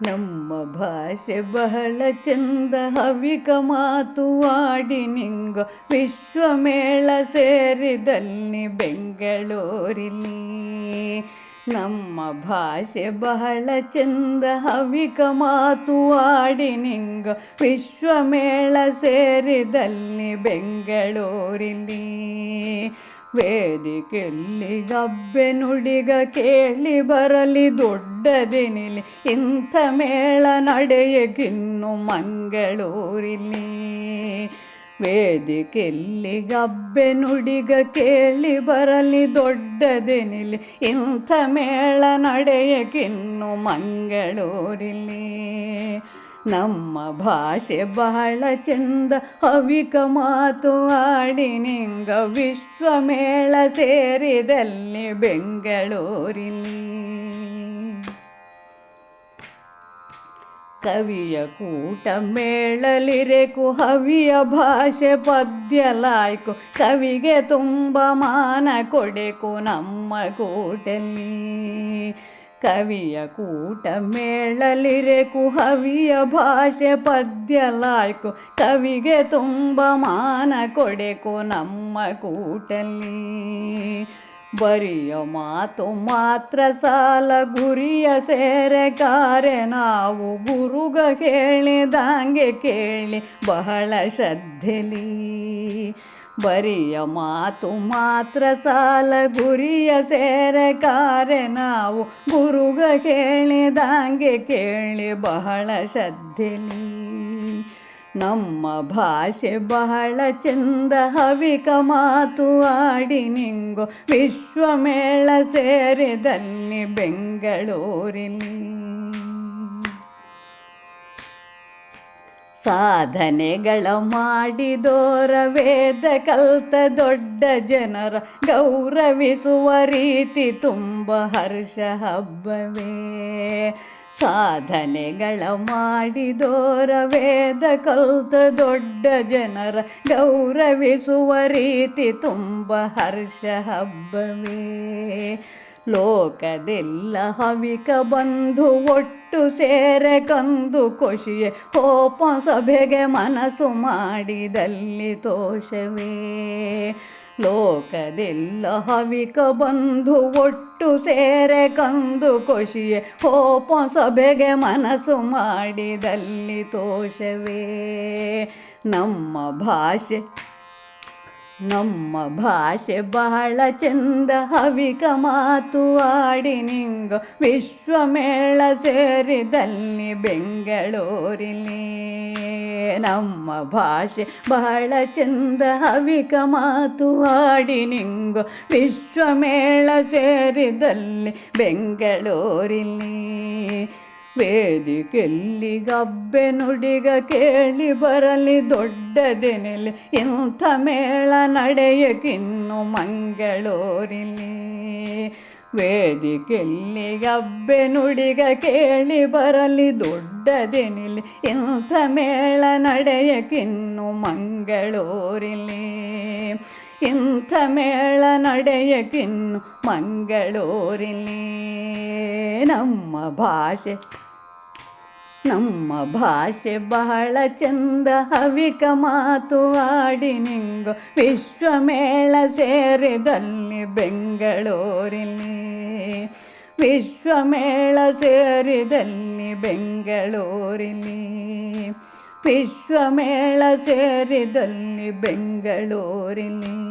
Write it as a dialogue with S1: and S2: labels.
S1: ನಮ್ಮ ಭಾಷೆ ಬಹಳ ಚಂದ ಹವಿಕ ಮಾತು ಆಡಿ ನಿಂಗ ವಿಶ್ವಮೇಳ ಸೇರಿದಲ್ಲಿ ಬೆಂಗಳೂರಿಲಿ ನಮ್ಮ ಭಾಷೆ ಬಹಳ ಚಂದ ಹವಿಕ ಮಾತು ಆಡಿ ನಿಂಗ ವಿಶ್ವಮೇಳ ಸೇರಿದಲ್ಲಿ ಬೆಂಗಳೂರಿಲಿ ವೇದಿಕೆಯಲ್ಲಿ ಗಬ್ಬೆ ನುಡಿಗ ಕೇಳಿ ಬರಲಿ ದೊಡ್ಡದೆನಿಲಿ, ಇಂಥ ಮೇಳ ನಡೆಯಗಿನ್ನು ಮಂಗಳೂರಿಲಿ ವೇದಿಕೆಯಲ್ಲಿ ಗಬ್ಬೆ ನುಡಿಗ ಕೇಳಿ ಬರಲಿ ದೊಡ್ಡದೆನಿಲಿ, ಇಂಥ ಮೇಳ ನಡೆಯಗಿನ್ನು ಮಂಗಳೂರಿಲಿ ನಮ್ಮ ಭಾಷೆ ಬಹಳ ಚಂದ. ಅವಿಕ ಮಾತು ಆಡಿ ನಿಂಗ ವಿಶ್ವಮೇಳ ಸೇರಿದಲ್ಲಿ ಬೆಂಗಳೂರಿಲಿ ಕವಿಯ ಕೂಟ ಮೇಳಲಿರೇಕು, ಹವಿಯ ಭಾಷೆ ಪದ್ಯಲಾಯ್ಕು, ಕವಿಗೆ ತುಂಬ ಮಾನ ಕೊಡೆಕು ನಮ್ಮ ಕೂಟಲ್ಲಿ. ಕವಿಯ ಕೂಟ ಮೇಳಲಿರೆ ಕುಹವಿಯ ಭಾಷೆ ಪದ್ಯ ಲಾಯ್ಕು ಕವಿಗೆ ತುಂಬ ಮಾನ ಕೊಡೆಕು ನಮ್ಮ ಕೂಟಲ್ಲಿ. ಬರಿಯ ಮಾತು ಮಾತ್ರ ಸಾಲ, ಗುರಿಯ ಸೇರೆ ಕಾರೆ ನಾವು ಗುರುಗ ಕೇಳಿದಂಗೆ ಕೇಳಿ ಬಹಳ ಶ್ರದ್ಧೆಲಿ. ಬರಿಯ ಮಾತು ಮಾತ್ರ ಸಾಲ, ಗುರಿಯ ಸೇರೆ ಕಾರೆ ನಾವು. ಗುರುಗ ಕೇಳಿದಂಗೆ ಕೇಳಿ ಬಹಳ ಶ್ರದ್ಧೆಲಿ ನಮ್ಮ ಭಾಷೆ ಬಹಳ ಚಂದ, ಹವಿಕ ಮಾತು ಆಡಿ ನಿಂಗೋ. ವಿಶ್ವಮೇಳ ಸೇರಿದಲ್ಲಿ ಬೆಂಗಳೂರಿಲಿ ಸಾಧನೆಗಳ ಮಾಡಿದೋರ ವೇದ ಕಲ್ತ ದೊಡ್ಡ ಜನರ ಗೌರವಿಸುವ ರೀತಿ ತುಂಬ ಹರ್ಷ ಹಬ್ಬವೇ. ಸಾಧನೆಗಳ ಮಾಡಿದೋರ ವೇದ ಕಲ್ತ ದೊಡ್ಡ ಜನರ ಗೌರವಿಸುವ ರೀತಿ ತುಂಬ ಹರ್ಷ ಹಬ್ಬವೇ. ಲೋಕದೆಲ್ಲ ಹವಿಕ ಬಂದು ಒಟ್ಟು ಸೇರೆ ಕಂದು ಖುಷಿಯೇ ಹೋಪ ಸಭೆಗೆ ಮನಸ್ಸು ಮಾಡಿದಲ್ಲಿ ತೋಷವೇ. ಲೋಕದೆಲ್ಲ ಹವಿಕ ಬಂದು ಒಟ್ಟು ಸೇರೆ ಕಂದು ಖುಷಿಯೇ ಹೋಪ ಸಭೆಗೆ ಮನಸ್ಸು ಮಾಡಿದಲ್ಲಿ ತೋಷವೇ. ನಮ್ಮ ಭಾಷೆ ನಮ್ಮ ಭಾಷೆ ಬಹಳ ಚಂದ ಹವಿಕ ಮಾತು ಆಡಿ ನಿಂಗ ವಿಶ್ವಮೇಳ ಸೇರಿದಲ್ಲಿ ಬೆಂಗಳೂರಿಲಿ. ನಮ್ಮ ಭಾಷೆ ಬಹಳ ಚಂದ ಹವಿಕ ಮಾತು ಆಡಿ ನಿಂಗ ವಿಶ್ವಮೇಳ ಸೇರಿದಲ್ಲಿ ಬೆಂಗಳೂರಿಲಿ. ವೇದಿಕೆಯಲ್ಲಿ ಗಬ್ಬೆ ನುಡಿಗ ಕೇಳಿ ಬರಲಿ ದೊಡ್ಡದೆನೆಲೆ, ಇಂಥ ಮೇಳ ನಡೆಯಕಿನ್ನು ಮಂಗಳೂರಿಲಿ. ವೇದಿಕೆಯಲ್ಲಿ ಗಬ್ಬೆ ನುಡಿಗ ಕೇಳಿ ಬರಲಿ ದೊಡ್ಡದೆನಿಲಿ, ಇಂಥ ಮೇಳ ನಡೆಯಕಿನ್ನು ಮಂಗಳೂರಿಲಿ. ಇಂಥ ಮೇಳ ನಡೆಯಕಿನ್ನು ಮಂಗಳೂರಿಲಿ. ನಮ್ಮ ಭಾಷೆ. ನಮ್ಮ ಭಾಷೆ ಬಹಳ ಚಂದ, ಹವಿಕ ಮಾತು ಆಡಿ ನಿಂಗು. ವಿಶ್ವಮೇಳ ಸೇರಿದಲ್ಲಿ ಬೆಂಗಳೂರಿಲಿ ವಿಶ್ವಮೇಳ ಸೇರಿದಲ್ಲಿ ಬೆಂಗಳೂರಿಲಿ ವಿಶ್ವಮೇಳ ಸೇರಿದಲ್ಲಿ ಬೆಂಗಳೂರಿಲಿ